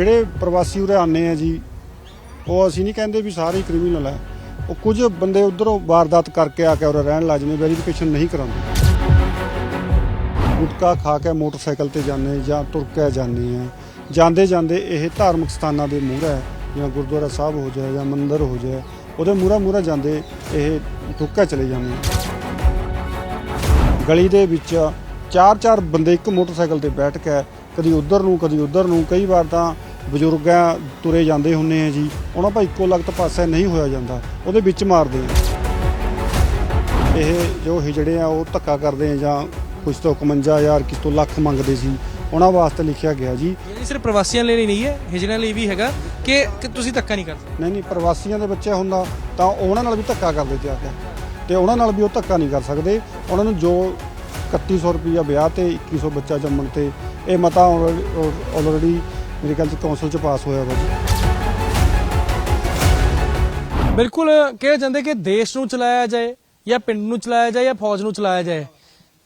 ਜਿਹੜੇ ਪ੍ਰਵਾਸੀ ਉਰੇ ਆਨੇ ਆ ਜੀ, ਉਹ ਅਸੀਂ ਨਹੀਂ ਕਹਿੰਦੇ ਵੀ ਸਾਰੇ ਕ੍ਰਿਮੀਨਲ ਹੈ ਉਹ ਕੁਝ ਬੰਦੇ ਉਧਰੋਂ ਵਾਰਦਾਤ ਕਰਕੇ ਆ ਕੇ ਉਰੇ ਰਹਿਣ ਲੱਗ ਜਾਂਦੇ ਵੈਰੀਫਿਕੇਸ਼ਨ ਨਹੀਂ ਕਰਾਉਂਦੇ। ਗੁਟਕਾ ਖਾ ਕੇ ਮੋਟਰਸਾਈਕਲ ਤੇ ਜਾਂਦੇ ਜਾਂ ਤੁਰ ਕੇ ਜਾਂਦੇ ਆ। ਜਾਂਦੇ ਜਾਂਦੇ ਇਹ ਧਾਰਮਿਕ ਸਥਾਨਾਂ ਦੇ ਮੂਹਰੇ ਹੈ ਜਿਵੇਂ ਗੁਰਦੁਆਰਾ ਸਾਹਿਬ ਹੋ ਜਾਏ ਜਾਂ ਮੰਦਿਰ ਹੋ ਜਾਏ, ਉਹਦੇ ਮੂਹਰੇ ਮੂਹਰੇ ਜਾਂਦੇ ਇਹ ਤੁੱਕਾ ਚਲੇ ਜਾਂਦੇ ਆ। ਗਲੀ ਦੇ ਵਿੱਚ ਚਾਰ ਚਾਰ ਬੰਦੇ ਇੱਕ ਮੋਟਰਸਾਈਕਲ ਤੇ ਬੈਠ ਕੇ ਕਦੀ ਉਧਰ ਨੂੰ, ਕਦੀ ਉਧਰ ਨੂੰ, ਕਈ ਵਾਰ ਤਾਂ ਬਜ਼ੁਰਗਾਂ ਤੁਰੇ ਜਾਂਦੇ ਹੁੰਨੇ ਆ ਜੀ ਉਹਨਾਂ ਭਾਈ ਇੱਕੋ ਲਗਤ ਪਾਸੇ ਨਹੀਂ ਹੋਇਆ ਜਾਂਦਾ ਉਹਦੇ ਵਿੱਚ ਮਾਰਦੇ ਆ। ਇਹ ਜੋ ਹਿਜੜੇ ਆ ਉਹ ਧੱਕਾ ਕਰਦੇ ਆ ਜਾਂ ਕੁਝ ਤੋਂ 51000 ਕਿਸ ਤੋਂ ਲੱਖ ਮੰਗਦੇ ਸੀ ਉਹਨਾਂ ਵਾਸਤੇ ਲਿਖਿਆ ਗਿਆ ਜੀ। ਇਹ ਸਿਰਫ ਪ੍ਰਵਾਸੀਆਂ ਲਈ ਨਹੀਂ ਹੈ ਹਿਜੜਿਆਂ ਲਈ ਵੀ ਹੈਗਾ ਕਿ ਤੁਸੀਂ ਧੱਕਾ ਨਹੀਂ ਕਰਦੇ। ਨਹੀਂ ਨਹੀਂ ਪ੍ਰਵਾਸੀਆਂ ਦੇ ਬੱਚੇ ਹੁੰਦਾ ਤਾਂ ਉਹਨਾਂ ਨਾਲ ਵੀ ਧੱਕਾ ਕਰਦੇ ਜਾ ਕੇ। ਤੇ ਉਹਨਾਂ ਨਾਲ ਵੀ ਉਹ ਧੱਕਾ ਨਹੀਂ ਕਰ ਸਕਦੇ। ਉਹਨਾਂ ਨੂੰ ਜੋ 3100 ਰੁਪਈਆ ਵਿਆਹ ਤੇ 2100 ਬੱਚਾ ਜੰਮਣ ਤੇ ਇਹ ਮਤਾ ਆਲਰੇਡੀ ਮੇਰੇ ਖਿਆਲ ਚ ਕੌਂਸਲ ਚ ਪਾਸ ਹੋਇਆ ਵਾ ਜੀ। ਬਿਲਕੁਲ ਕਿਹਾ ਜਾਂਦਾ ਕਿ ਦੇਸ਼ ਨੂੰ ਚਲਾਇਆ ਜਾਏ ਜਾਂ ਪਿੰਡ ਨੂੰ ਚਲਾਇਆ ਜਾਏ ਜਾਂ ਫੌਜ ਨੂੰ ਚਲਾਇਆ ਜਾਏ।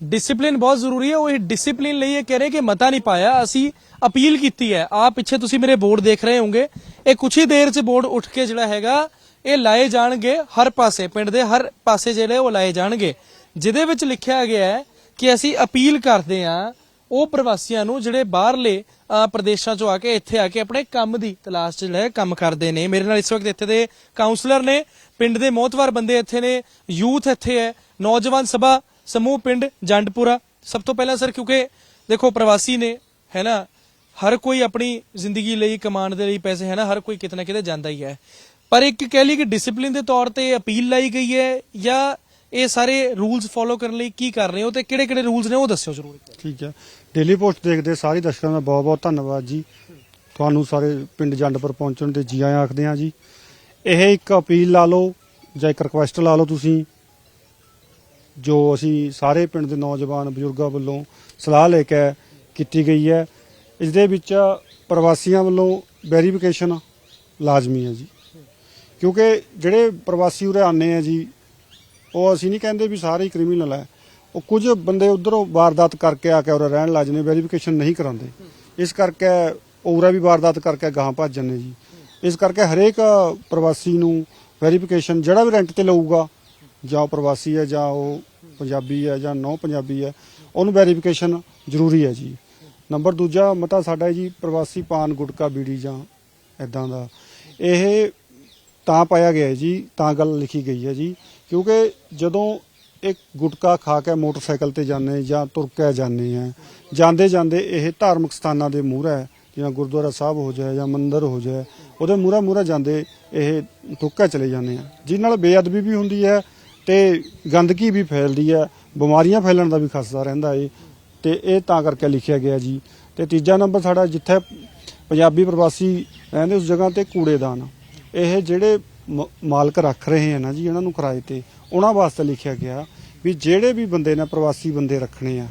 ਡਿਸਪਲਿਨ ਬਹੁਤ ਜ਼ਰੂਰੀ ਹੈ। ਉਹ ਇਹ ਡਿਸਪਲਿਨ ਲਈ ਇਹ ਕਹਿ ਰਹੇ ਕਿ ਮਤਾ ਨਹੀਂ ਪਾਇਆ। ਅਸੀਂ ਅਪੀਲ ਕੀਤੀ ਹੈ। ਆ ਪਿੱਛੇ ਤੁਸੀਂ ਮੇਰੇ ਬੋਰਡ ਦੇਖ ਰਹੇ ਹੋਵੋਗੇ। ਇਹ ਕੁਛ ਹੀ ਦੇਰ 'ਚ ਬੋਰਡ ਉੱਠ ਕੇ ਜਿਹੜਾ ਹੈਗਾ, ਇਹ ਲਾਏ ਜਾਣਗੇ ਹਰ ਪਾਸੇ। ਪਿੰਡ ਦੇ ਹਰ ਪਾਸੇ ਜਿਹੜੇ ਉਹ ਲਾਏ ਜਾਣਗੇ। ਜਿਹਦੇ ਵਿੱਚ ਲਿਖਿਆ ਗਿਆ ਹੈ ਕਿ ਅਸੀਂ ਅਪੀਲ ਕਰਦੇ ਹਾਂ, ਉਹ ਪ੍ਰਵਾਸੀਆਂ ਨੂੰ ਜਿਹੜੇ ਬਾਹਰਲੇ ਪ੍ਰਦੇਸ਼ਾਂ ਚੋਂ ਆ ਕੇ ਇੱਥੇ ਆ ਕੇ ਆਪਣੇ ਕੰਮ ਦੀ ਤਲਾਸ਼ 'ਚ ਜਿਹੜਾ ਕੰਮ ਕਰਦੇ ਨੇ। ਮੇਰੇ ਨਾਲ ਇਸ ਵਕਤ ਇੱਥੇ ਦੇ ਕਾਉਂਸਲਰ ਨੇ, ਪਿੰਡ ਦੇ ਮੋਹਤਵਾਰ ਬੰਦੇ ਇੱਥੇ ਨੇ, ਯੂਥ ਇੱਥੇ ਹੈ, ਨੌਜਵਾਨ ਸਭਾ ਸਮੂਹ ਪਿੰਡ ਜੰਡਪੁਰਾ। ਸਭ ਤੋਂ ਪਹਿਲਾਂ ਸਰ, ਕਿਉਂਕਿ ਦੇਖੋ ਪ੍ਰਵਾਸੀ ਨੇ, ਹੈ ਨਾ? ਹਰ ਕੋਈ ਆਪਣੀ ਜ਼ਿੰਦਗੀ ਲਈ, ਕਮਾਉਣ ਦੇ ਲਈ ਪੈਸੇ, ਹੈ ਨਾ? ਹਰ ਕੋਈ ਕਿਤੇ ਨਾ ਕਿਤੇ ਜਾਂਦਾ ਹੀ ਹੈ। ਪਰ ਇੱਕ ਕਹਿ ਲਈ ਕਿ ਡਿਸਪਲਿਨ ਦੇ ਤੌਰ ਤੇ ਅਪੀਲ ਲਾਈ ਗਈ ਹੈ ਜਾਂ ਇਹ ਸਾਰੇ ਰੂਲਸ ਫੋਲੋ ਕਰਨ ਲਈ ਕੀ ਕਰ ਰਹੇ ਹੋ ਤੇ ਕਿਹੜੇ ਕਿਹੜੇ ਰੂਲਸ ਨੇ ਉਹ ਦੱਸਿਓ ਜ਼ਰੂਰ ਠੀਕ ਹੈ। ਡੇਲੀ ਪੋਸਟ ਦੇਖਦੇ ਸਾਰੇ ਦਰਸ਼ਕਾਂ ਦਾ ਬਹੁਤ ਬਹੁਤ ਧੰਨਵਾਦ ਜੀ। ਤੁਹਾਨੂੰ ਸਾਰੇ ਪਿੰਡ ਜੰਡਪੁਰ ਪਹੁੰਚਣ ਤੇ ਜੀ ਆਇਆਂ ਆਖਦੇ ਹਾਂ ਜੀ। ਇਹ ਇੱਕ ਅਪੀਲ ਲਾ ਲਓ ਜਾਂ ਇੱਕ ਰਿਕੁਐਸਟ ਲਾ ਲਓ ਤੁਸੀਂ, ਜੋ ਅਸੀਂ ਸਾਰੇ ਪਿੰਡ ਦੇ ਨੌਜਵਾਨ ਬਜ਼ੁਰਗਾਂ ਵੱਲੋਂ ਸਲਾਹ ਲੈ ਕੇ ਕੀਤੀ ਗਈ ਹੈ। ਇਸ ਦੇ ਵਿੱਚ ਪ੍ਰਵਾਸੀਆਂ ਵੱਲੋਂ ਵੈਰੀਫਿਕੇਸ਼ਨ ਲਾਜ਼ਮੀ ਹੈ ਜੀ। ਕਿਉਂਕਿ ਜਿਹੜੇ ਪ੍ਰਵਾਸੀ ਉਰੇ ਆਨੇ ਆ ਜੀ, ਉਹ ਅਸੀਂ ਨਹੀਂ ਕਹਿੰਦੇ ਵੀ ਸਾਰੇ ਹੀ ਕ੍ਰਿਮੀਨਲ ਹੈ। ਉਹ ਕੁਝ ਬੰਦੇ ਉਧਰੋਂ ਵਾਰਦਾਤ ਕਰਕੇ ਆ ਕੇ ਉਰੇ ਰਹਿਣ ਲੱਗ ਜਾਂਦੇ ਵੈਰੀਫਿਕੇਸ਼ਨ ਨਹੀਂ ਕਰਾਉਂਦੇ। ਇਸ ਕਰਕੇ ਉਰੇ ਵੀ ਵਾਰਦਾਤ ਕਰਕੇ ਗਾਹਾਂ ਭੱਜ ਜਾਂਦੇ ਜੀ। ਇਸ ਕਰਕੇ ਹਰੇਕ ਪ੍ਰਵਾਸੀ ਨੂੰ ਵੈਰੀਫਿਕੇਸ਼ਨ ਜਿਹੜਾ ਵੀ ਰੈਂਟ ਤੇ ਲਊਗਾ, ਜਾਂ ਉਹ ਪ੍ਰਵਾਸੀ ਹੈ, ਜਾਂ ਉਹ ਪੰਜਾਬੀ ਹੈ, ਜਾਂ ਨੌ ਪੰਜਾਬੀ ਹੈ, ਉਹਨੂੰ ਵੈਰੀਫਿਕੇਸ਼ਨ ਜ਼ਰੂਰੀ ਹੈ ਜੀ। ਨੰਬਰ ਦੂਜਾ ਮਤਾ ਸਾਡਾ ਜੀ, ਪ੍ਰਵਾਸੀ ਪਾਨ, ਗੁਟਕਾ, ਬੀੜੀ, ਜਾਂ ਇਦਾਂ ਦਾ। ਇਹ ਤਾਂ ਪਾਇਆ ਗਿਆ ਜੀ, ਤਾਂ ਗੱਲ ਲਿਖੀ ਗਈ ਹੈ ਜੀ, ਕਿਉਂਕਿ ਜਦੋਂ ਇੱਕ ਗੁਟਕਾ ਖਾ ਕੇ ਮੋਟਰਸਾਈਕਲ ਤੇ ਜਾਂਦੇ ਜਾਂ ਤੁਰ ਕੇ ਜਾਂਦੇ ਆ। ਜਾਂਦੇ ਜਾਂਦੇ ਇਹ ਧਾਰਮਿਕ ਸਥਾਨਾਂ ਦੇ ਮੂਹਰੇ ਜਿਵੇਂ ਗੁਰਦੁਆਰਾ ਸਾਹਿਬ ਹੋ ਜਾਏ ਜਾਂ ਮੰਦਿਰ ਹੋ ਜਾਏ, ਉਹਦੇ ਮੂਹਰੇ ਮੂਹਰੇ ਜਾਂਦੇ ਇਹ ਤੁੱਕਾ ਚਲੇ ਜਾਂਦੇ ਆ। ਜਿਸ ਨਾਲ ਬੇਅਦਬੀ ਵੀ ਹੁੰਦੀ ਹੈ ਤੇ ਗੰਦਗੀ ਵੀ ਫੈਲਦੀ ਹੈ, ਬਿਮਾਰੀਆਂ ਫੈਲਣ ਦਾ ਵੀ ਖਸਦਾ ਰਹਿੰਦਾ ਏ। ਤੇ ਇਹ ਤਾਂ ਕਰਕੇ ਲਿਖਿਆ ਗਿਆ ਜੀ। ਤੇ ਤੀਜਾ ਨੰਬਰ ਸਾਡਾ ਜਿੱਥੇ ਪੰਜਾਬੀ ਪ੍ਰਵਾਸੀ ਰਹਿੰਦੇ ਉਸ ਜਗ੍ਹਾ ਤੇ ਕੂੜੇਦਾਨ। ਇਹ ਜਿਹੜੇ ਮਾਲਕ ਰੱਖ ਰਹੇ ਹਨ ਨਾ ਜੀ ਇਹਨਾਂ ਨੂੰ ਕਿਰਾਏ ਤੇ। ਉਹਨਾਂ ਵਾਸਤੇ ਲਿਖਿਆ ਗਿਆ ਵੀ ਜਿਹੜੇ ਵੀ ਬੰਦੇ ਨੇ ਪ੍ਰਵਾਸੀ ਬੰਦੇ ਰੱਖਣੇ ਆ,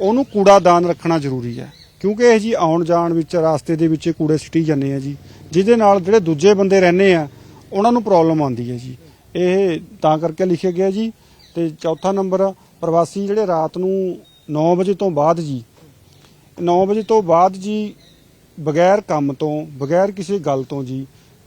ਉਹਨੂੰ ਕੂੜਾਦਾਨ ਰੱਖਣਾ ਜ਼ਰੂਰੀ ਹੈ ਕਿਉਂਕਿ ਇਹ ਜੀ ਆਉਣ ਜਾਣ ਵਿੱਚ, ਰਾਸਤੇ ਦੇ ਵਿੱਚ ਕੂੜੇ ਸਿੱਟੀ ਜਾਂਦੇ ਆ ਜੀ। ਜਿਹਦੇ ਨਾਲ ਜਿਹੜੇ ਦੂਜੇ ਬੰਦੇ ਰਹਿੰਦੇ ਆ, ਉਹਨਾਂ ਨੂੰ ਪ੍ਰੋਬਲਮ ਆਉਂਦੀ ਹੈ ਜੀ। ਇਹ ਤਾਂ ਕਰਕੇ ਲਿਖਿਆ ਗਿਆ ਜੀ। ਤੇ ਚੌਥਾ ਨੰਬਰ, ਪ੍ਰਵਾਸੀ ਜਿਹੜੇ ਰਾਤ ਨੂੰ 9 ਵਜੇ ਤੋਂ ਬਾਅਦ ਜੀ 9 ਵਜੇ ਤੋਂ ਬਾਅਦ ਜੀ, ਬਗੈਰ ਕੰਮ ਤੋਂ, ਬਗੈਰ ਕਿਸੇ ਗੱਲ ਤੋਂ ਜੀ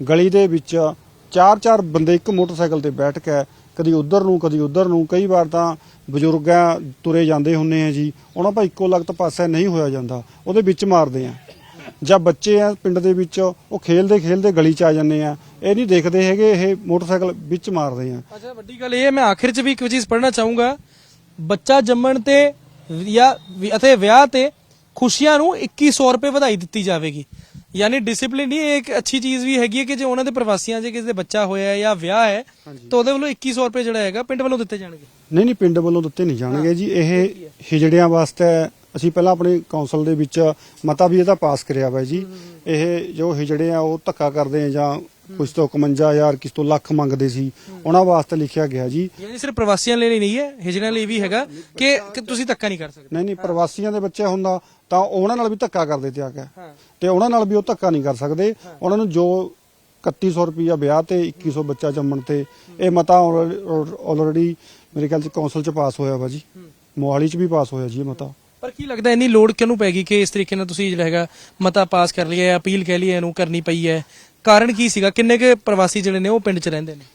ਗਲੀ ਦੇ ਵਿੱਚ ਚਾਰ ਚਾਰ ਬੰਦੇ ਇੱਕ ਮੋਟਰਸਾਈਕਲ ਤੇ ਬੈਠ ਕੇ ਕਦੀ ਉਧਰ ਨੂੰ, ਕਦੀ ਉਧਰ ਨੂੰ, ਕਈ ਵਾਰ ਤਾਂ ਬਜ਼ੁਰਗਾਂ ਤੁਰੇ ਜਾਂਦੇ ਹੁੰਨੇ ਆ ਜੀ। ਉਹਨਾਂ ਭਾਈ ਇੱਕੋ ਲਗਤ ਪਾਸੇ ਨਹੀਂ ਹੋਇਆ ਜਾਂਦਾ। ਉਹਦੇ ਵਿੱਚ ਮਾਰਦੇ ਆ। ਜਾਂ ਬੱਚੇ ਆ ਪਿੰਡ ਦੇ ਵਿੱਚ, ਉਹ ਖੇਲਦੇ ਖੇਲਦੇ ਗਲੀ ਚ ਆ ਜਾਂਦੇ ਆ। ਇਹ ਨਹੀਂ ਦੇਖਦੇ ਹੈਗੇ, ਇਹ ਮੋਟਰਸਾਈਕਲ ਵਿੱਚ ਮਾਰਦੇ ਆ। ਅੱਛਾ, ਵੱਡੀ ਗੱਲ ਇਹ ਮੈਂ ਆਖਿਰ 'ਚ ਵੀ ਇੱਕ ਚੀਜ਼ ਪੜਨਾ ਚਾਹੂੰਗਾ। ਬੱਚਾ ਜੰਮਣ ਤੇ ਜਾਂ ਅਤੇ ਵਿਆਹ ਤੇ ਖੁਸ਼ੀਆਂ ਨੂੰ 2100 ਰੁਪਏ ਵਧਾਈ ਦਿੱਤੀ ਜਾਵੇਗੀ। ਯਾਨੀ ਡਿਸਪਲਿਨ ਹੀ ਇੱਕ ਅੱਛੀ ਚੀਜ਼ ਵੀ ਹੈਗੀ ਹੈ ਕਿ ਜੇ ਉਹਨਾਂ ਦੇ ਪ੍ਰਵਾਸੀਆਂ ਜੇ ਕਿਸੇ ਦੇ ਬੱਚਾ ਹੋਇਆ ਹੈ ਜਾਂ ਵਿਆਹ ਹੈ ਤਾਂ ਉਹਦੇ ਵੱਲੋਂ 2100 ਰੁਪਏ ਜਿਹੜਾ ਹੈਗਾ ਪਿੰਡ ਵੱਲੋਂ ਦਿੱਤੇ ਜਾਣਗੇ। ਨਹੀਂ ਨਹੀਂ ਪਿੰਡ ਵੱਲੋਂ ਦਿੱਤੇ ਨਹੀਂ ਜਾਣਗੇ ਜੀ। ਇਹ ਹਿਜੜਿਆਂ ਵਾਸਤੇ ਅਸੀਂ ਪਹਿਲਾਂ ਆਪਣੇ ਕੌਂਸਲ ਦੇ ਵਿੱਚ ਮਤਾ ਵੀ ਇਹਦਾ ਪਾਸ ਕਰਿਆ ਵਾ ਜੀ। ਇਹ ਜੋ ਹਿਜੜੇ ਆ ਉਹ ਧੱਕਾ ਕਰਦੇ ਆ ਜਾਂ ਕੁਝ ਤੋਂ 51000 ਕਿਸ ਤੋਂ ਲੱਖ ਮੰਗਦੇ ਸੀ। ਉਹਨਾਂ ਵਾਸਤੇ ਲਿਖਿਆ ਗਿਆ ਜੀ। ਯਾਨੀ ਸਿਰਫ ਪ੍ਰਵਾਸੀਆਂ ਲਈ ਨਹੀਂ ਹੈ ਹਿਜੜਿਆਂ ਲਈ ਵੀ ਹੈਗਾ ਕਿ ਕਿ ਤੁਸੀਂ ਧੱਕਾ ਨਹੀਂ ਕਰ ਸਕਦੇ? ਨਹੀਂ ਨਹੀਂ ਪ੍ਰਵਾਸੀਆਂ ਦੇ ਬੱਚੇ ਹੁੰਦਾ ਤਾਂ ਉਹਨਾਂ ਨਾਲ ਵੀ ਧੱਕਾ ਕਰਦੇ ਤੇ ਆ ਕੇ। ਤੇ ਉਹਨਾਂ ਨਾਲ ਵੀ ਉਹ ਧੱਕਾ ਨਹੀਂ ਕਰ ਸਕਦੇ। ਉਹਨਾਂ ਨੂੰ ਜੋ 3100 ਰੁਪਈਆ ਵਿਆਹ ਤੇ 2100 ਬੱਚਾ ਜੰਮਣ ਤੇ ਇਹ ਮਤਾ ਆਲਰੇਡੀ ਮੇਰੇ ਖਿਆਲ ਚ ਕੌਂਸਲ ਚ ਪਾਸ ਹੋਇਆ ਵਾ ਜੀ। ਮੋਹਾਲੀ ਚ ਵੀ ਪਾਸ ਹੋਇਆ ਜੀ ਇਹ ਮਤਾ। ਪਰ ਕੀ ਲੱਗਦਾ ਇੰਨੀ ਲੋੜ ਕਿਹਨੂੰ ਪੈ ਗਈ ਕਿ ਇਸ ਤਰੀਕੇ ਨਾਲ ਤੁਸੀਂ ਜਿਹੜਾ ਹੈਗਾ ਮਤਾ ਪਾਸ ਕਰ ਲਿਆ ਹੈ, ਅਪੀਲ ਕਹਿ ਲਈ ਹੈ, ਇਹਨੂੰ ਕਰਨੀ ਪਈ ਹੈ? ਕਾਰਨ ਕੀ ਸੀਗਾ? ਕਿੰਨੇ ਕੁ ਪ੍ਰਵਾਸੀ ਜਿਹੜੇ ਨੇ ਉਹ ਪਿੰਡ 'ਚ ਰਹਿੰਦੇ ਨੇ?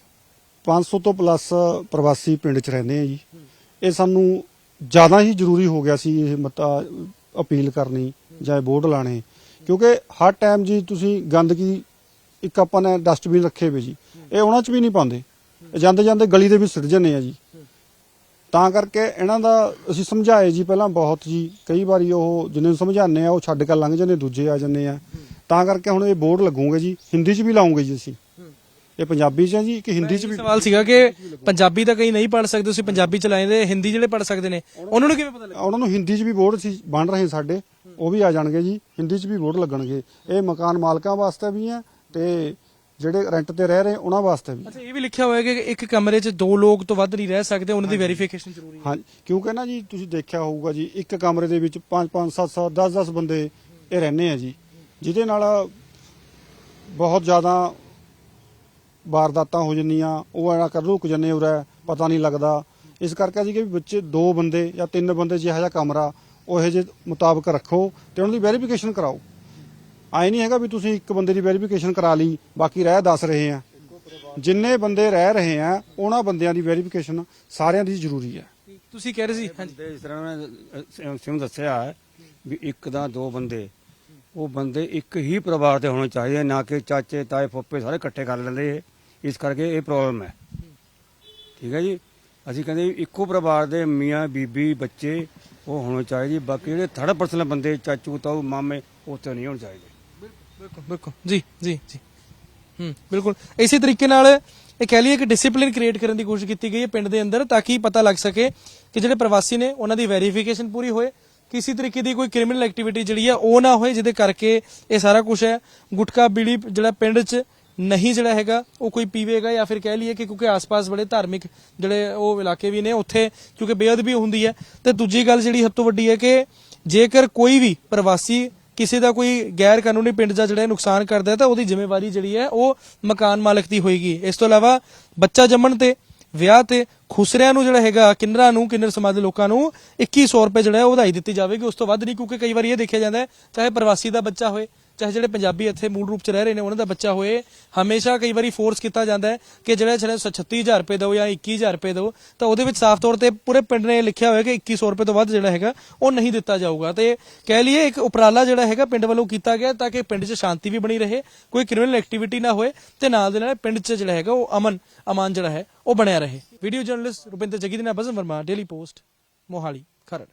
500 ਤੋਂ ਪਲੱਸ ਪ੍ਰਵਾਸੀ ਪਿੰਡ 'ਚ ਰਹਿੰਦੇ ਆ ਜੀ। ਇਹ ਸਾਨੂੰ ਜ਼ਿਆਦਾ ਹੀ ਜ਼ਰੂਰੀ ਹੋ ਗਿਆ ਸੀ ਇਹ ਮਤਾ ਅਪੀਲ ਕਰਨੀ ਜਾਂ ਇਹ ਬੋਰਡ ਲਾਣੇ। ਕਿਉਂਕਿ ਹਰ ਟਾਈਮ ਜੀ ਤੁਸੀਂ ਗੰਦਗੀ ਇੱਕ ਆਪਾਂ ਨੇ ਡਸਟਬਿਨ ਰੱਖੇ ਹੋਏ ਜੀ। ਇਹ ਉਹਨਾਂ 'ਚ ਵੀ ਨਹੀਂ ਪਾਉਂਦੇ। ਇਹ ਜਾਂਦੇ ਜਾਂਦੇ ਗਲੀ ਦੇ ਵੀ ਸਿੱਟ ਜਾਂਦੇ ਆ ਜੀ। ਤਾਂ ਕਰਕੇ ਇਹਨਾਂ ਦਾ ਅਸੀਂ ਸਮਝਾਏ ਜੀ ਪਹਿਲਾਂ ਬਹੁਤ ਜੀ ਕਈ ਵਾਰੀ ਉਹ ਜਿੰਨੇ ਸਮਝਾਉਂਦੇ ਆ ਉਹ ਛੱਡ ਕੇ ਲੰਘ ਜਾਂਦੇ ਦੂਜੇ ਆ ਜਾਂਦੇ ਆ। ਤਾਂ ਕਰਕੇ ਹੁਣ ਇਹ ਬੋਰਡ ਲੱਗੂਗੇ ਜੀ ਹਿੰਦੀ 'ਚ ਵੀ ਲਾਉਂਗੇ ਜੀ ਅਸੀਂ। ਇਹ ਪੰਜਾਬੀ 'ਚ ਹੈ ਜੀ ਕਿ ਹਿੰਦੀ 'ਚ ਵੀ ਸਵਾਲ ਸੀਗਾ ਕਿ ਪੰਜਾਬੀ ਤਾਂ ਕਈ ਨਹੀਂ ਪੜ ਸਕਦੇ ਤੁਸੀਂ ਪੰਜਾਬੀ ਚ ਲਾਏ ਦੇ ਹਿੰਦੀ ਜਿਹੜੇ ਪੜ ਸਕਦੇ ਨੇ ਉਹਨਾਂ ਨੂੰ ਕਿਵੇਂ ਪਤਾ ਲੱਗਾ ਉਹਨਾਂ ਨੂੰ ਹਿੰਦੀ 'ਚ ਵੀ ਬੋਰਡ ਸੀ ਬਣ ਰਹੇ ਸਾਡੇ ਉਹ ਵੀ ਆ ਜਾਣਗੇ ਜੀ ਹਿੰਦੀ 'ਚ ਵੀ ਬੋਰਡ ਲੱਗਣਗੇ। ਇਹ ਮਕਾਨ ਮਾਲਕਾਂ ਵਾਸਤੇ ਵੀ ਹੈ ਤੇ ਜਿਹੜੇ ਰੈਂਟ ਤੇ ਰਹਿ ਰਹੇ ਉਹਨਾਂ ਵਾਸਤੇ ਵੀ। ਅੱਛਾ ਇਹ ਵੀ ਲਿਖਿਆ ਹੋਇਆ ਕਿ ਇੱਕ ਕਮਰੇ 'ਚ ਦੋ ਲੋਕ ਤੋਂ ਵੱਧ ਨਹੀਂ ਰਹਿ ਸਕਦੇ ਉਹਨਾਂ ਦੀ ਵੈਰੀਫਿਕੇਸ਼ਨ ਜ਼ਰੂਰੀ ਹੈ। ਹਾਂ ਕਿਉਂਕਿ ਨਾ ਜੀ ਤੁਸੀਂ ਦੇਖਿਆ ਹੋਊਗਾ ਜੀ ਇੱਕ ਕਮਰੇ ਦੇ ਵਿੱਚ 5 5 7 7 10 10 ਬੰਦੇ ਇਹ ਰਹਿੰਦੇ ਆ ਜੀ ਜਿਹਦੇ ਨਾਲ ਬਹੁਤ ਜ਼ਿਆਦਾ ਵਾਰਦਾਤਾਂ ਹੋ ਜੰਨੀਆਂ ਉਹ ਐਨਾ ਕਰ ਰੁਕ ਜੰਨੇ ਉਰੇ ਪਤਾ ਨਹੀਂ ਲੱਗਦਾ। ਇਸ ਕਰਕੇ ਜੀ ਕਿ ਵੀ ਬੱਚੇ ਦੋ ਬੰਦੇ ਜਾਂ ਤਿੰਨ ਬੰਦੇ ਜਿਹੋ ਜਿਹਾ ਕਮਰਾ ਉਹ ਜਿਹੇ ਮੁਤਾਬਕ ਰੱਖੋ ਤੇ ਉਹਨਾਂ ਦੀ ਵੈਰੀਫਿਕੇਸ਼ਨ ਕਰਾਓ। ਆਏ ਨਹੀਂ ਹੈਗਾ ਵੀ ਤੁਸੀਂ ਇੱਕ ਬੰਦੇ ਦੀ ਵੈਰੀਫਿਕੇਸ਼ਨ ਕਰਾ ਲਈ ਬਾਕੀ ਰਹਿ ਦੱਸ ਰਹੇ ਆ। ਜਿੰਨੇ ਬੰਦੇ ਰਹਿ ਰਹੇ ਆ ਉਹਨਾਂ ਬੰਦਿਆਂ ਦੀ ਵੈਰੀਫਿਕੇਸ਼ਨ ਸਾਰਿਆਂ ਦੀ ਜ਼ਰੂਰੀ ਹੈ ਤੁਸੀਂ ਕਹਿ ਰਹੇ ਸੀ? ਹਾਂਜੀ। ਇਸ ਤਰ੍ਹਾਂ ਉਹਨੇ ਸਿਮ ਦੱਸਿਆ ਹੈ ਵੀ ਇੱਕ ਦਾ ਦੋ ਬੰਦੇ ਉਹ ਬੰਦੇ ਇੱਕ ਹੀ ਪਰਿਵਾਰ ਦੇ ਹੋਣੇ ਚਾਹੀਦੇ ਨਾ ਕਿ ਚਾਚੇ ਤਾਏ ਫੁੱਫੇ ਸਾਰੇ ਇਕੱਠੇ ਕਰ ਲੈਂਦੇ। ਇਸ ਕਰਕੇ ਇਹ ਪ੍ਰੋਬਲਮ ਹੈ। ਠੀਕ ਹੈ ਜੀ? ਅਸੀਂ ਕਹਿੰਦੇ ਵੀ ਇੱਕੋ ਪਰਿਵਾਰ ਦੇ ਮੀਆਂ ਬੀਬੀ ਬੱਚੇ ਉਹ ਹੋਣੇ ਚਾਹੀਦੇ ਬਾਕੀ ਜਿਹੜੇ ਥਰਡ ਪਰਸਨ ਬੰਦੇ ਚਾਚੂ ਤਾਊ ਮਾਮੇ ਉਹ ਤੇ ਨਹੀਂ ਹੋਣੇ ਚਾਹੀਦੇ। ਬਿਲਕੁਲ ਬਿਲਕੁਲ। ਜੀ ਜੀ ਜੀ। ਹੂੰ, ਬਿਲਕੁਲ। ਇਸੇ ਤਰੀਕੇ ਨਾਲ ਇਹ ਕਹਿ ਲਈਏ ਕਿ ਡਿਸਪਲਿਨ ਕ੍ਰੀਏਟ ਕਰਨ ਦੀ ਕੋਸ਼ਿਸ਼ ਕੀਤੀ ਗਈ ਹੈ ਪਿੰਡ ਦੇ ਅੰਦਰ ਤਾਂ ਕਿ ਪਤਾ ਲੱਗ ਸਕੇ ਕਿ ਜਿਹੜੇ ਪ੍ਰਵਾਸੀ ਨੇ ਉਹਨਾਂ ਦੀ ਵੈਰੀਫਿਕੇਸ਼ਨ ਪੂਰੀ ਹੋਏ। ਕਿਸੇ ਤਰੀਕੇ ਦੀ ਕੋਈ ਕ੍ਰਿਮੀਨਲ ਐਕਟੀਵਿਟੀ ਜਿਹੜੀ ਹੈ ਉਹ ਨਾ ਹੋਏ, ਜਿਹਦੇ ਕਰਕੇ ਇਹ ਸਾਰਾ ਕੁਝ ਹੈ। ਗੁਟਕਾ, ਬੀੜੀ ਜਿਹੜਾ ਪਿੰਡ 'ਚ ਨਹੀਂ ਜਿਹੜਾ ਹੈਗਾ, ਉਹ ਕੋਈ ਪੀਵੇਗਾ ਜਾਂ ਫਿਰ ਕਹਿ ਲਈਏ ਕਿ ਕਿਉਂਕਿ ਆਸ-ਪਾਸ ਬੜੇ ਧਾਰਮਿਕ ਜਿਹੜੇ ਉਹ ਇਲਾਕੇ ਵੀ ਨੇ, ਉੱਥੇ ਕਿਉਂਕਿ ਬੇਅਦਬੀ ਹੁੰਦੀ ਹੈ। ਤੇ ਦੂਜੀ ਗੱਲ ਜਿਹੜੀ ਸਭ ਤੋਂ ਵੱਡੀ ਹੈ ਕਿ ਜੇਕਰ ਕੋਈ ਵੀ ਪ੍ਰਵਾਸੀ ਕਿਸੇ ਦਾ ਕੋਈ ਗੈਰ ਕਾਨੂੰਨੀ ਪਿੰਡ ਦਾ ਜਿਹੜਾ ਨੁਕਸਾਨ ਕਰਦਾ ਹੈ, ਤਾਂ ਉਹਦੀ ਜ਼ਿੰਮੇਵਾਰੀ ਜਿਹੜੀ ਹੈ, ਉਹ ਮਕਾਨ ਮਾਲਕ ਦੀ ਹੋਏਗੀ। ਇਸ ਤੋਂ ਇਲਾਵਾ ਬੱਚਾ ਜੰਮਣ ਤੇ, ਵਿਆਹ ਤੇ ਖੁਸਰਿਆਂ ਨੂੰ ਜਿਹੜਾ ਹੈਗਾ, ਕਿੰਨਰਾਂ ਨੂੰ, ਕਿੰਨਰ ਸਮਾਜ ਦੇ ਲੋਕਾਂ ਨੂੰ 2100 ਰੁਪਏ ਜਿਹੜਾ ਹੈ ਉਹ ਵਧਾਈ ਦਿੱਤੀ ਜਾਵੇਗੀ। ਉਸ ਤੋਂ ਵੱਧ ਨਹੀਂ, ਕਿਉਂਕਿ ਕਈ ਵਾਰੀ ਇਹ ਦੇਖਿਆ ਜਾਂਦਾ ਹੈ, ਚਾਹੇ ਪ੍ਰਵਾਸੀ ਦਾ ਬੱਚਾ ਹੋਏ ਚਾਹੇ ਜਿਹੜੇ ਪੰਜਾਬੀ ਇੱਥੇ ਮੂਲ ਰੂਪ ਚ ਰਹਿ ਰਹੇ ਨੇ, ਉਹਨਾਂ ਦਾ ਬੱਚਾ ਹੋਏ, ਹਮੇਸ਼ਾ ਕਈ ਵਾਰੀ ਫੋਰਸ ਕੀਤਾ ਜਾਂਦਾ ਹੈ ਕਿ ਜਿਹੜਾ ਜਿਹੜਾ 36000 ਰੁਪਏ ਦਿਓ ਜਾਂ 21000 ਰੁਪਏ ਦਿਓ, ਤਾਂ ਉਹਦੇ ਵਿੱਚ ਸਾਫ਼ ਤੌਰ ਤੇ ਪੂਰੇ ਪਿੰਡ ਨੇ ਲਿਖਿਆ ਹੋਇਆ ਕਿ 2100 ਰੁਪਏ ਤੋਂ ਵੱਧ ਜਿਹੜਾ ਹੈਗਾ, ਉਹ ਨਹੀਂ ਦਿੱਤਾ ਜਾਊਗਾ। ਤੇ ਕਹਿ ਲਈਏ ਇੱਕ ਉਪਰਾਲਾ ਜਿਹੜਾ ਹੈਗਾ ਪਿੰਡ ਵੱਲੋਂ ਕੀਤਾ ਗਿਆ ਤਾਂ ਕਿ ਪਿੰਡ 'ਚ ਸ਼ਾਂਤੀ ਵੀ ਬਣੀ ਰਹੇ, ਕੋਈ ਕ੍ਰਿਮੀਨਲ ਐਕਟੀਵਿਟੀ ਨਾ ਹੋਏ ਤੇ ਨਾਲ ਦੇ ਨਾਲ ਪਿੰਡ 'ਚ ਜਿਹੜਾ ਹੈਗਾ ਉਹ ਅਮਨ, ਅਮਾਨ ਜਿਹੜਾ ਹੈ, ਉਹ ਬਣਿਆ ਰਹੇ। ਵੀਡੀਓ ਜਰਨਲਿਸਟ ਰੁਪਿੰਦਰ ਜਗੀ ਦੇ ਨਾਲ ਬਜ਼ਮ ਵਰਮਾ ਡੇਲੀ ਪੋਸਟ ਮੋਹਾਲੀ, ਖਰੜ।